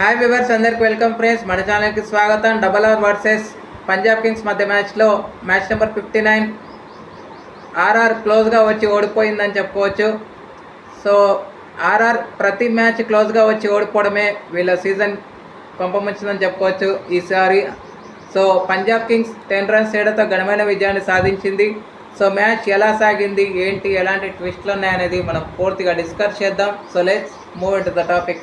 Hi viewers అందరికి welcome friends మన ఛానల్కి స్వాగతం. డబల్ ఓవర్ వర్సెస్ పంజాబ్ కింగ్స్ మధ్య మ్యాచ్లో match number fifty nine RR క్లోజ్గా వచ్చి ఓడిపోయిందని చెప్పుకోవచ్చు. సో ఆర్ఆర్ ప్రతి మ్యాచ్ క్లోజ్గా వచ్చి ఓడిపోవడమే వీళ్ళ సీజన్ పంపముంచిందని చెప్పుకోవచ్చు ఈసారి. So Punjab Kings ten runs తేడాతో ఘనమైన విజయాన్ని సాధించింది. సో మ్యాచ్ ఎలా సాగింది? ఏంటి? ఎలాంటి ట్విస్ట్లు ఉన్నాయనేది మనం పూర్తిగా డిస్కస్ చేద్దాం. So let's move in to the topic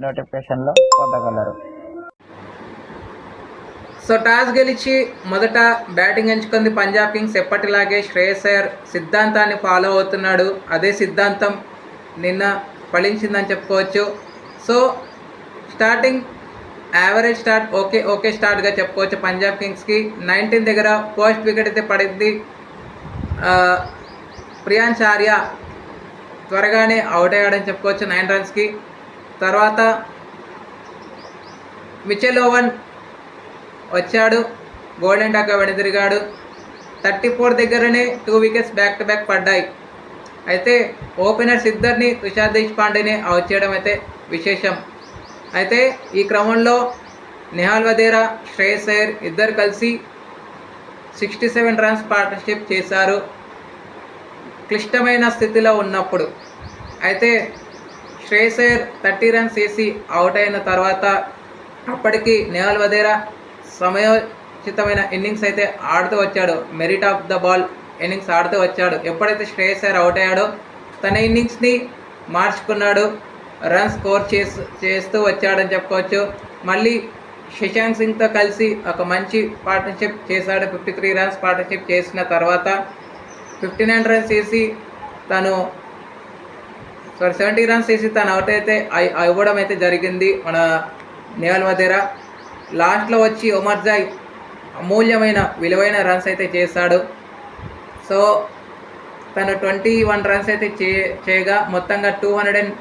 నోటిఫికేషన్లో పొందగలరు. సో టాస్ గెలిచి మొదట బ్యాటింగ్ ఎంచుకుంది పంజాబ్ కింగ్స్. ఎప్పటిలాగే శ్రేయస్ అయ్యర్ సిద్ధాంతాన్ని ఫాలో అవుతున్నాడు. అదే సిద్ధాంతం నిన్న ఫలించిందని చెప్పుకోవచ్చు. So starting average start okay okay స్టార్ట్గా చెప్పుకోవచ్చు పంజాబ్ కింగ్స్కి. నైన్టీన్ దగ్గర ఫస్ట్ వికెట్ అయితే పడింది. ఆ, ప్రియాంశ్ ఆర్య త్వరగానే అవుట్ అయ్యాడని చెప్పుకోవచ్చు నైన్ రన్స్కి. తర్వాత మిచెల్ ఓవన్ వచ్చాడు. గోల్డెన్ డాక్గా వెనుదిరిగాడు. థర్టీ ఫోర్ దగ్గరనే two wickets back to back పడ్డాయి. అయితే ఓపెనర్స్ ఇద్దరిని తుషార్ దేశపాండేని అవుట్ చేయడం అయితే విశేషం. అయితే ఈ క్రమంలో నిహాల్ వదేరా శ్రేయస్ అయ్యర్ ఇద్దరు కలిసి సిక్స్టీ సెవెన్ రన్స్ పార్ట్నర్షిప్ చేశారు. క్లిష్టమైన స్థితిలో ఉన్నప్పుడు. అయితే శ్రేయస్ థర్టీ రన్స్ వేసి అవుట్ అయిన తర్వాత అప్పటికి నేహల్ వదేరా సమయోచితమైన ఇన్నింగ్స్ అయితే ఆడుతూ వచ్చాడు. Merit of the ball innings ఆడుతూ వచ్చాడు. ఎప్పుడైతే శ్రేయస్ అవుట్ అయ్యాడో తన ఇన్నింగ్స్ని మార్చుకున్నాడు. రన్ స్కోర్ చేస్తూ చేస్తూ వచ్చాడని చెప్పుకోవచ్చు. మళ్ళీ శశాంక్ సింగ్తో కలిసి ఒక మంచి పార్ట్నర్షిప్ చేశాడు. ఫిఫ్టీ త్రీ రన్స్ పార్ట్నర్షిప్ చేసిన తర్వాత ఫిఫ్టీ నైన్ రన్స్ వేసి తను సో సెవెంటీ రన్స్ తీసి తను అవుట్ అయితే ఇవ్వడం అయితే జరిగింది. మన నేవల్ వదేరా లాస్ట్లో వచ్చి ఒమర్ జాయ్ అమూల్యమైన విలువైన రన్స్ అయితే చేశాడు. సో తను ట్వంటీ వన్ రన్స్ అయితే చే చేయగా మొత్తంగా two hundred and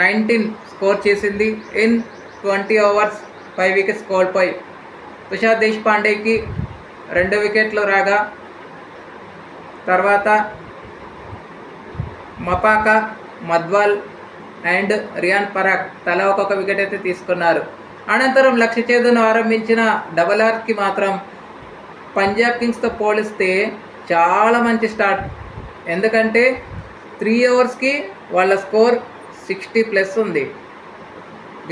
nineteen score చేసింది. In twenty overs five wickets కోల్పోయి తుషార్ దేశ్పాండేకి రెండు వికెట్లు రాగా తర్వాత మపాకా మద్వాల్ అండ్ రియాన్ పరాక్ తలా ఒక్కొక్క వికెట్ అయితే తీసుకున్నారు. అనంతరం లక్ష్య చేదును ఆరంభించిన డబల్ ఆర్కి మాత్రం పంజాబ్ కింగ్స్తో పోలిస్తే చాలా మంచి స్టార్ట్ ఎందుకంటే త్రీ ఓవర్స్కి వాళ్ళ స్కోర్ సిక్స్టీ ప్లస్ ఉంది.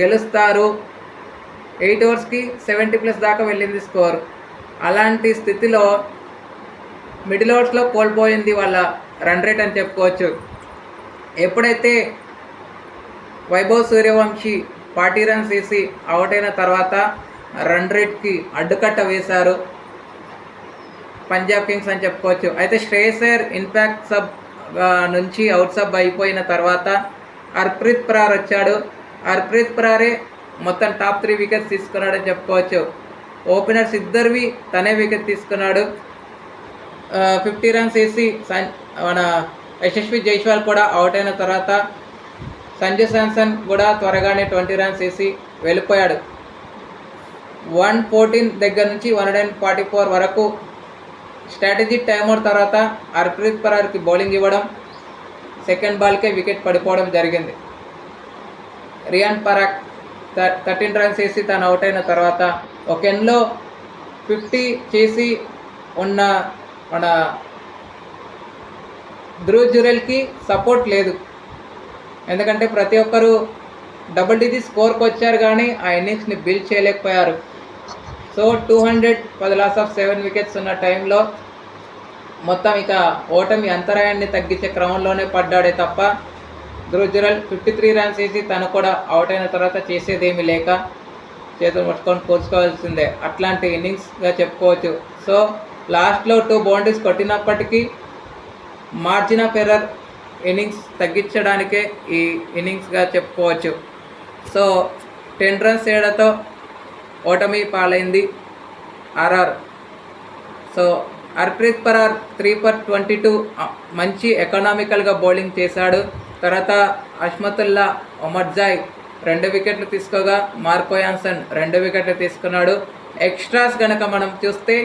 గెలుస్తారు. ఎయిట్ ఓవర్స్కి సెవెంటీ ప్లస్ దాకా వెళ్ళింది స్కోర్ అలాంటి స్థితిలో మిడిల్ ఓవర్స్లో కోల్పోయింది వాళ్ళ రన్ రేట్ అని చెప్పుకోవచ్చు. ఎప్పుడైతే వైభవ్ సూర్యవంశీ పార్టీ రన్స్ వేసి అవుట్ అయిన తర్వాత రన్ రేట్కి అడ్డుకట్ట వేశారు. పంజాబ్ కింగ్స్ అని చెప్పుకోవచ్చు. అయితే Shreyas Iyer in fact sub నుంచి అవుట్ సబ్ అయిపోయిన తర్వాత హర్ప్రీత్ ప్రార్ వచ్చాడు. హర్ప్రీత్ ప్రారే మొత్తం టాప్ త్రీ వికెట్స్ తీసుకున్నాడని చెప్పుకోవచ్చు. ఓపెనర్స్ ఇద్దరివి తనే వికెట్ తీసుకున్నాడు. ఫిఫ్టీ రన్స్ వేసి మన యశస్వి జైస్వాల్ కూడా అవుట్ అయిన తర్వాత సంజు శాంసన్ కూడా త్వరగానే ట్వంటీ రన్స్ వేసి వెళ్ళిపోయాడు. వన్ ఫోర్టీన్ దగ్గర నుంచి వన్ హండ్రెడ్ ఫార్టీ ఫోర్ వరకు స్ట్రాటజీ టైమౌట్ తర్వాత హర్ప్రీత్ పరార్కి బౌలింగ్ ఇవ్వడం సెకండ్ బాల్కే వికెట్ పడిపోవడం జరిగింది. రియాన్ పరాక్ థర్టీన్ రన్స్ వేసి తను అవుట్ అయిన తర్వాత ఒక ఎన్లో ఫిఫ్టీ చేసి ఉన్న మన ధ్రువ్ జురెల్కి సపోర్ట్ లేదు. ఎందుకంటే ప్రతి ఒక్కరు డబుల్ డిజిట్ స్కోర్కి వచ్చారు కానీ ఆ ఇన్నింగ్స్ని బిల్డ్ చేయలేకపోయారు. సో టూ హండ్రెడ్ పది లాస్ ఆఫ్ సెవెన్ వికెట్స్ ఉన్న టైంలో మొత్తం ఇక ఓటమి అంతరాయాన్ని తగ్గించే క్రమంలోనే పడ్డాడే తప్ప ధ్రువ్ ఫిఫ్టీ త్రీ రన్స్ వేసి తను కూడా అవుట్ అయిన తర్వాత చేసేదేమీ లేక చేతులు పట్టుకొని కూర్చుకోవాల్సిందే అట్లాంటి ఇన్నింగ్స్గా చెప్పుకోవచ్చు. సో లాస్ట్లో టూ బౌండరీస్ కొట్టినప్పటికీ మార్జిన్ ఆఫ్ ఎర్రర్ ఇన్నింగ్స్ తగ్గించడానికే ఈ ఇన్నింగ్స్గా చెప్పుకోవచ్చు. సో టెన్ రన్స్ తేడాతో ఓటమి పాలైంది RR. So Harpreet Brar three for twenty two మంచి ఎకనామికల్గా బౌలింగ్ చేశాడు. తర్వాత అష్మతుల్లా ఒమర్జాయ్ రెండు వికెట్లు తీసుకోగా మార్కో యాన్సన్ రెండు వికెట్లు తీసుకున్నాడు. ఎక్స్ట్రాస్ కనుక మనం చూస్తే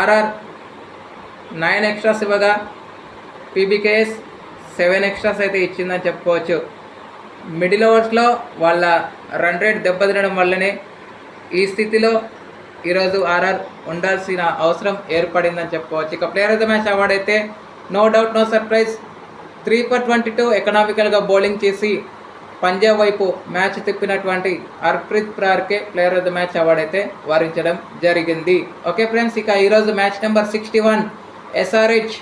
ఆర్ఆర్ నైన్ ఎక్స్ట్రాస్ ఇవ్వగా పీబీకేఎస్ సెవెన్ ఎక్స్ట్రాస్ అయితే ఇచ్చిందని చెప్పుకోవచ్చు. మిడిల్ ఓవర్స్లో వాళ్ళ రన్ రేట్ దెబ్బతినడం వల్లనే ఈ స్థితిలో ఈరోజు ఆర్ఆర్ ఉండాల్సిన అవసరం ఏర్పడిందని చెప్పుకోవచ్చు. ఇక player of the match award అయితే no doubt no surprise. Three for twenty two ఎకనామికల్గా bowling చేసి పంజాబ్ వైపు మ్యాచ్ తిప్పినటువంటి Harpreet ప్రార్కే player of the match award అయితే వారించడం జరిగింది. ఓకే ఫ్రెండ్స్ ఇక ఈరోజు match number sixty one SRH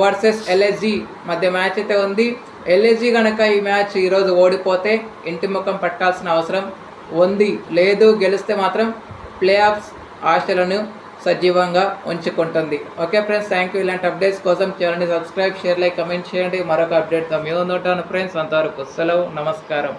versus LSG మధ్య మ్యాచ్ అయితే ఉంది. ఎల్ఎస్జీ కనుక ఈ మ్యాచ్ ఈరోజు ఓడిపోతే ఇంటి ముఖం పట్టాల్సిన అవసరం ఉంది. లేదు గెలిస్తే మాత్రం ప్లే ఆఫ్స్ ఆశలను సజీవంగా ఉంచుకుంటుంది. ఓకే ఫ్రెండ్స్ థ్యాంక్ యూ ఇలాంటి అప్డేట్స్ కోసం ఛానల్ని సబ్స్క్రైబ్ షేర్ లైక్ కమెంట్ చేయండి. మరొక అప్డేట్తో మేము ఉంటాను ఫ్రెండ్స్. అంతవరకు సెలవు నమస్కారం.